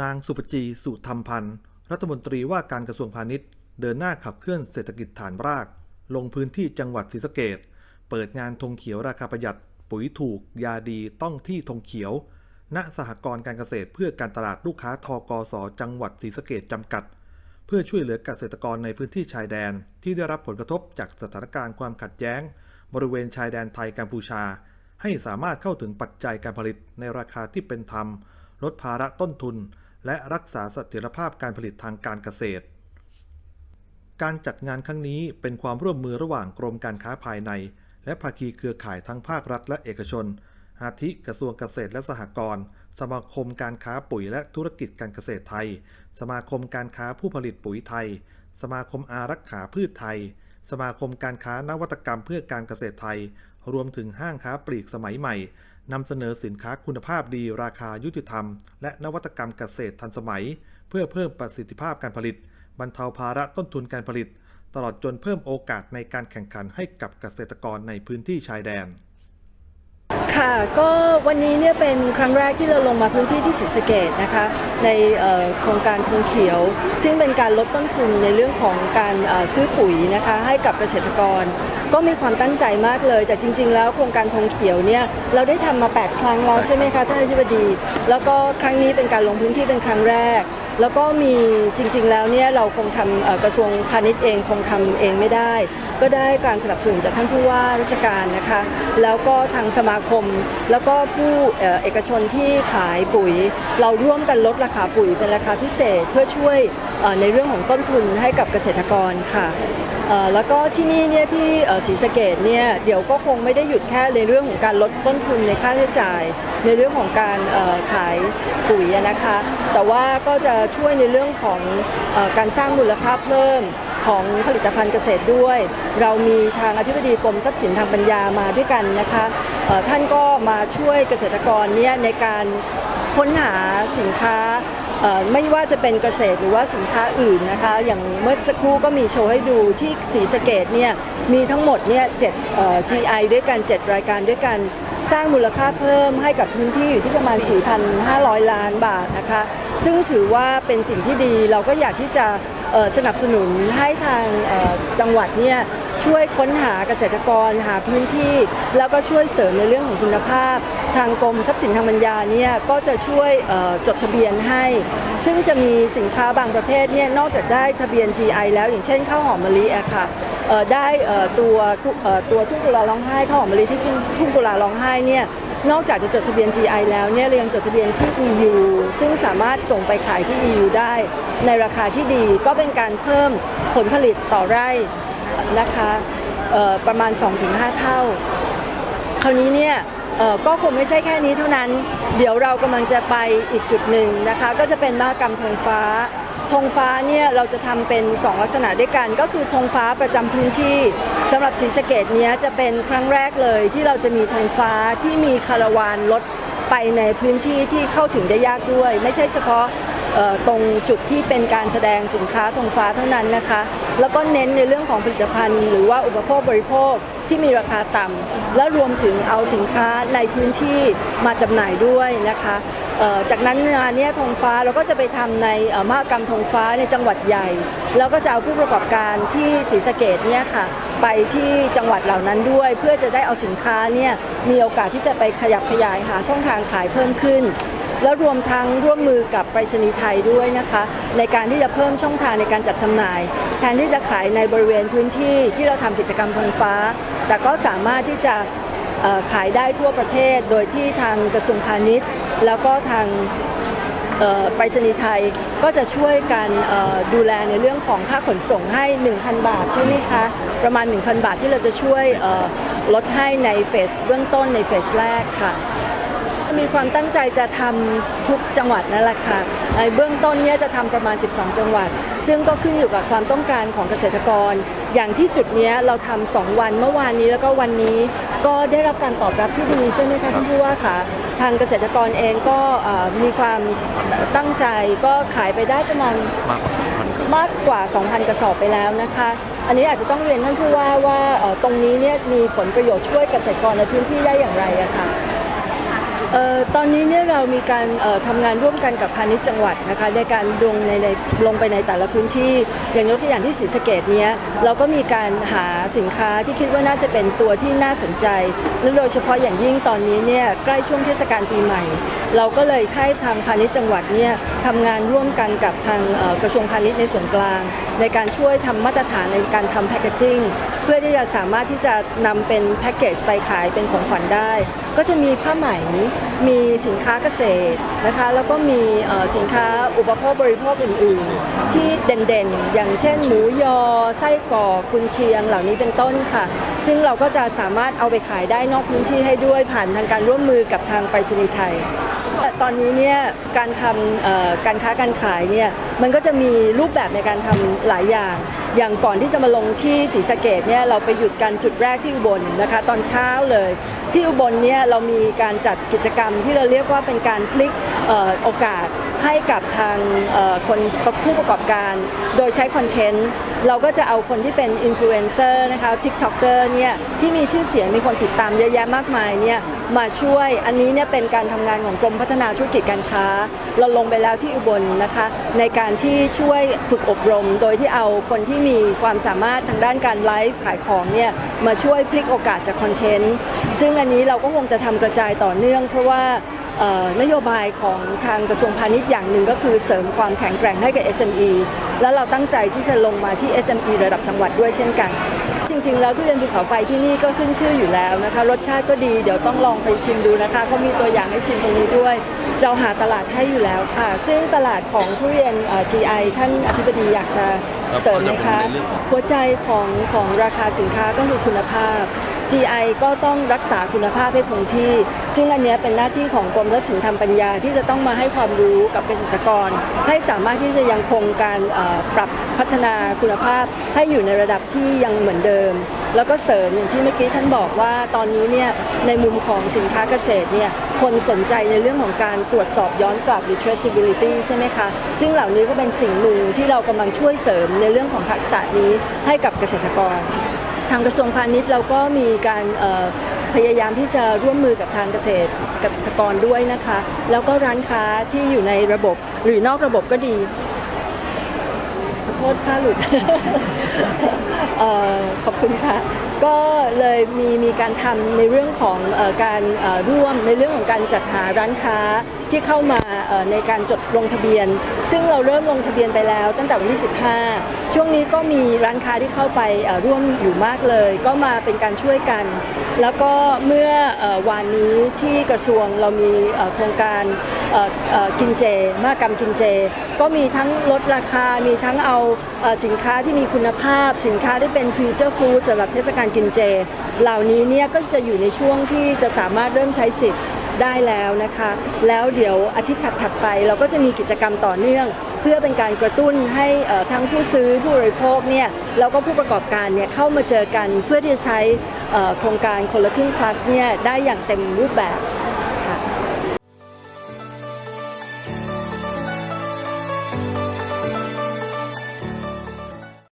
นางสุปจีสุธรรมพันธ์ รัฐมนตรีว่าการกระทรวงพาณิชย์ เดินหน้าขับเคลื่อนเศรษฐกิจฐานราก ลงพื้นที่จังหวัดศรีสะเกดเปิดงานธงเขียวราคาประหยัด ปุ๋ยถูก ยาดีต้องที่ธงเขียว ณสหกรณ์การเกษตรเพื่อการตลาดลูกค้าทกสจังหวัดศรีสะเกดจำกัด เพื่อช่วยเหลือเกษตรกรในพื้นที่ชายแดน ที่ได้รับผลกระทบจากสถานการณ์ความขัดแย้ง บริเวณชายแดนไทยกัมพูชา ให้สามารถเข้าถึงปัจจัยการผลิตในราคาที่เป็นธรรม ลดภาระต้นทุน และรักษาเสถียรภาพการผลิตทางการเกษตร การจัดงานครั้งนี้เป็นความร่วมมือระหว่างกรมการค้าภายใน และภาคีเครือข่ายทั้งภาครัฐและเอกชน อาทิกระทรวงเกษตรและสหกรณ์ สมาคมการค้าปุ๋ยและธุรกิจการเกษตรไทย สมาคมการค้าผู้ผลิตปุ๋ยไทย สมาคมอารักขาพืชไทย สมาคมการค้านวัตกรรมเพื่อการเกษตรไทย รวมถึงห้างค้าปลีกสมัยใหม่ นำเสนอสินค้าคุณภาพดีราคายุติธรรม และนวัตกรรมเกษตรทันสมัย เพื่อเพิ่มประสิทธิภาพการผลิต บรรเทาภาระต้นทุนการผลิต ตลอดจนเพิ่มโอกาสในการแข่งขันให้กับเกษตรกรในพื้นที่ชายแดน ค่ะก็วันนี้เนี่ยเป็นครั้งแรกที่เราลงมาพื้นที่ที่ศรีสะเกดนะคะในโครงการธงเขียว ซึ่งเป็นการลดต้นทุนในเรื่องของการซื้อปุ๋ยนะคะให้กับเกษตรกร ก็มีความตั้งใจมากเลย แต่จริง ๆ แล้วโครงการธงเขียวเนี่ยเราได้ทำมา 8 ครั้งแล้วใช่ไหมคะท่านอธิบดี แล้วก็ครั้งนี้เป็นการลงพื้นที่เป็นครั้งแรก แล้วก็มีจริงๆแล้วเนี่ยเราคงทำกระทรวงพาณิชย์เองคงทำเองไม่ได้ ก็ได้การสนับสนุนจากท่านผู้ว่าราชการนะคะ แล้วก็ทางสมาคม แล้วก็ผู้เอกชนที่ขายปุ๋ย เราร่วมกันลดราคาปุ๋ยเป็นราคาพิเศษเพื่อช่วยในเรื่องของต้นทุนให้กับเกษตรกรค่ะ แล้วก็ที่นี่เนี่ยที่ศรีสะเกดเนี่ยเดี๋ยวก็คงไม่ได้หยุดแค่ในเรื่องของการลดต้นทุนในค่าใช้จ่าย ในเรื่องของการขายปุ๋ยนะคะ แต่ว่าก็จะช่วยในเรื่องของอการสร้างมูลค่าเพิ่มของผลิตภัณฑ์เกษตรด้วย เรามีทางอธิบดีกรมทรัพย์สินทางปัญญามาด้วยกันนะคะท่านก็มาช่วยเกษตรกรเนี่ยในการค้นหาสินค้า ไม่ว่าจะเป็นเกษตรหรือว่าสินค้าอื่นนะคะ อย่างเมื่อสักครู่ก็มีโชว์ให้ดูที่ศรีสะเกดเนี่ยมีทั้งหมดเนี่ยเจ็ด GI ด้วยกัน 7 รายการด้วยกันสร้างมูลค่าเพิ่มให้กับพื้นที่อยู่ที่ประมาณ 4,500 ล้านบาทนะคะ ซึ่งถือว่าเป็นสิ่งที่ดีเราก็อยากที่จะ สนับสนุนให้ทางจังหวัดเนี่ยช่วยค้นหาเกษตรกรหาพื้นที่ แล้วก็ช่วยเสริมในเรื่องของคุณภาพ ทางกรมทรัพย์สินทางปัญญาเนี่ยก็จะช่วยจดทะเบียนให้ ซึ่งจะมีสินค้าบางประเภทเนี่ยนอกจากได้ทะเบียน GI แล้วอย่างเช่นข้าวหอมมะลิอะค่ะได้ตัวตัวทุ่งกุลาร้องไห้ข้าวหอมมะลิที่ทุ่งกุลาร้องไห้เนี่ย นอกจากจะจดทะเบียน GI แล้วเนี่ยเรายังจดทะเบียนที่ EU ซึ่งสามารถส่งไปขายที่ EU ได้ ในราคาที่ดีก็เป็นการเพิ่มผลผลิตต่อไร่นะคะประมาณ 2-5 เท่า คราวนี้เนี่ยก็คงไม่ใช่แค่นี้เท่านั้น เดี๋ยวเรากำลังจะไปอีกจุดหนึ่งนะคะ ก็จะเป็นมหกรรมธงฟ้า ธงฟ้าเนี่ยเราจะทำเป็น 2 ลักษณะด้วยกัน ก็คือธงฟ้าประจำพื้นที่สำหรับศรีสะเกดเนี้ยจะเป็นครั้งแรกเลยที่เราจะมีธงฟ้าที่มีคาราวานรถไปในพื้นที่ที่เข้าถึงได้ยากด้วย ไม่ใช่เฉพาะ ตรงจุดที่เป็นการแสดงสินค้าธงฟ้าเท่านั้นนะคะ แล้วก็เน้นในเรื่องของผลิตภัณฑ์ หรือว่าอุปโภคบริโภคที่มีราคาต่ำและรวมถึงเอาสินค้าในพื้นที่มาจำหน่ายด้วยนะคะจากนั้นงานนี้ธงฟ้าเราก็จะไปทำในมหกรรมธงฟ้าในจังหวัดใหญ่ แล้วก็จะเอาผู้ประกอบการที่ศรีสะเกดเนี่ยค่ะไปที่จังหวัดเหล่านั้นด้วย เพื่อจะได้เอาสินค้าเนี่ยมีโอกาสที่จะไปขยับขยายหาช่องทางขายเพิ่มขึ้น แล้วรวมทั้งร่วมมือกับไปรษณีย์ไทยด้วยนะคะ ในการที่จะเพิ่มช่องทางในการจัดจำหน่าย แทนที่จะขายในบริเวณพื้นที่ที่เราทำกิจกรรมธงฟ้า แต่ก็สามารถที่จะขายได้ทั่วประเทศ โดยที่ทางกระทรวงพาณิชย์ แล้วก็ทางไปรษณีย์ไทยก็จะช่วยกันดูแลในเรื่องของค่าขนส่งให้ 1,000 บาทใช่ไหมคะประมาณ 1,000 บาทที่เราจะช่วยลดให้ในเฟสเบื้องต้นในเฟสแรกค่ะ มีความตั้งใจจะทำทุกจังหวัดนั่นแหละค่ะในเบื้องต้นเนี่ยจะทำประมาณ 12 จังหวัด ซึ่งก็ขึ้นอยู่กับความต้องการของเกษตรกร อย่างที่จุดเนี้ยเราทำสองวันเมื่อวานนี้แล้วก็วันนี้ก็ได้รับการตอบรับที่ดีใช่ไหมคะท่านผู้ว่าค่ะทางเกษตรกรเองก็เอ่อมีความตั้งใจก็ขายไปได้ประมาณมากกว่า2,000กระสอบมากกว่า 2,000 กระสอบไปแล้วนะคะ อันนี้อาจจะต้องเรียนท่านผู้ว่าว่าเอ่อตรงนี้เนี่ยมีผลประโยชน์ช่วยเกษตรกรในพื้นที่ได้อย่างไรอะค่ะเอ่อ ตอนนี้เนี่ยเรามีการออทำงานร่วมกันกับพาณิชย์จังหวัดนะคะในการลงในในลงไปในแต่ละพื้นที่ อย่างยกตัวอย่างที่ศรีสะเกดเนี้ยเราก็มีการหาสินค้าที่คิดว่าน่าจะเป็นตัวที่น่าสนใจและโดยเฉพาะอย่างยิ่งตอนนี้เนี่ยใกล้ช่วงเทศกาลปีใหม่ เราก็เลยให้ทางพาณิชย์จังหวัดเนี่ยทำงานร่วมกันกับทางออกระทรวงพาณิชย์ในส่วนกลาง ในการช่วยทำมาตรฐานในการทำแพคเกจจิ้งเพื่อที่จะสามารถที่จะนำเป็นแพ็กเกจไปขายเป็นของขวัญได้ ก็จะมีผ้าไหมมีสินค้าเกษตรนะคะแล้วก็มีสินค้าอุปโภคบริโภคอื่นๆ ที่เด่นๆ อย่างเช่น หมูยอ ไส้กรอกกุนเชียงเหล่านี้เป็นต้นค่ะ ซึ่งเราก็จะสามารถเอาไปขายได้นอกพื้นที่ให้ด้วยผ่านทางการร่วมมือกับทางไปรษณีย์ไทย ตอนนี้เนี่ยการทำการค้าการขายเนี่ยมันก็จะมีรูปแบบในการทำหลายอย่าง อย่างก่อนที่จะมาลงที่ศรีสะเกดเนี่ยเราไปหยุดกันจุดแรกที่อุบลนะคะ ตอนเช้าเลย ที่อุบลเนี่ยเรามีการจัดกิจกรรมที่เราเรียกว่าเป็นการพลิกออโอกาส ให้กับทางคนผู้ประกอบการ โดยใช้คอนเทนต์เราก็จะเอาคนที่เป็นอินฟลูเอนเซอร์นะคะทิกท็อกเกอร์เนี่ยที่มีชื่อเสียงมีคนติดตามเยอะแยะมากมายเนี่ยมาช่วยอันนี้เนี่ยเป็นการทำงานของกรมพัฒนาธุรกิจการค้า เราลงไปแล้วที่อุบลนะคะ ในการที่ช่วยฝึกอบรม โดยที่เอาคนที่มีความสามารถทางด้านการไลฟ์ขายของเนี่ยมาช่วยพลิกโอกาสจากคอนเทนต์ซึ่งอันนี้เราก็คงจะทำกระจายต่อเนื่อง เพราะว่า นโยบายของทางกระทรวงพาณิชย์อย่างหนึ่งก็คือเสริมความแข็งแกร่งให้กับ SME แล้วเราตั้งใจที่จะลงมาที่ SME ระดับจังหวัดด้วยเช่นกัน จริง ๆ แล้วทุเรียนภูเขาไฟที่นี่ก็ขึ้นชื่ออยู่แล้วนะคะ รสชาติก็ดีเดี๋ยวต้องลองไปชิมดูนะคะเขามีตัวอย่างให้ชิมตรงนี้ด้วย เราหาตลาดให้อยู่แล้วค่ะ ซึ่งตลาดของทุเรียนเอ่อ GI ท่านอธิบดีอยากจะเสริมไหมคะหัวใจของของราคาสินค้าก็คือคุณภาพ GI ก็ต้องรักษาคุณภาพให้คงที่ ซึ่งอันนี้เป็นหน้าที่ของกรมทรัพย์สินทางปัญญาที่จะต้องมาให้ความรู้กับเกษตรกร ให้สามารถที่จะยังคงการปรับพัฒนาคุณภาพให้อยู่ในระดับที่ยังเหมือนเดิม แล้วก็เสริมอย่างที่เมื่อกี้ท่านบอกว่าตอนนี้เนี่ยในมุมของสินค้าเกษตรเนี่ยคนสนใจในเรื่องของการตรวจสอบย้อนกลับหรือ traceability ใช่ไหมคะ ซึ่งเหล่านี้ก็เป็นสิ่งหนึ่งที่เรากำลังช่วยเสริมในเรื่องของทักษะนี้ให้กับเกษตรกร ทางกระทรวงพาณิชย์เราก็มีการพยายามที่จะร่วมมือกับทางเกษตรกรด้วยนะคะ แล้วก็ร้านค้าที่อยู่ในระบบหรือนอกระบบก็ดี ขอโทษผ้าหลุด เอ่อขอบคุณค่ะ ก็เลยมีมีการทำในเรื่องของเออการเอ่อร่วมในเรื่องของการจัดหาร้านค้าที่เข้ามาเอ่อในการจดลงทะเบียน ซึ่งเราเริ่มลงทะเบียนไปแล้ว ตั้งแต่วันที่ 15 ช่วงนี้ก็มีร้านค้าที่เข้าไปเอ่อร่วมอยู่มากเลย ก็มาเป็นการช่วยกัน แล้วก็เมื่อวานนี้ที่กระทรวงเรามีโครงการกินเจมากรรมกินเจ ก็มีทั้งลดราคา มีทั้งเอาสินค้าที่มีคุณภาพ สินค้าที่เป็นฟิวเจอร์ฟู้ดสำหรับเทศกาลกินเจ เหล่านี้เนี่ยก็จะอยู่ในช่วงที่จะสามารถเริ่มใช้สิทธิ์ได้แล้วนะคะ แล้วเดี๋ยวอาทิตย์ถัดๆไป เราก็จะมีกิจกรรมต่อเนื่อง เพื่อเป็นการกระตุ้นให้ทั้งผู้ซื้อผู้บริโภคเนี่ยแล้วก็ผู้ประกอบการเนี่ยเข้ามาเจอกันเพื่อที่จะใช้ โครงการคนละครึ่ง plus เนี่ยได้อย่างเต็มรูปแบบ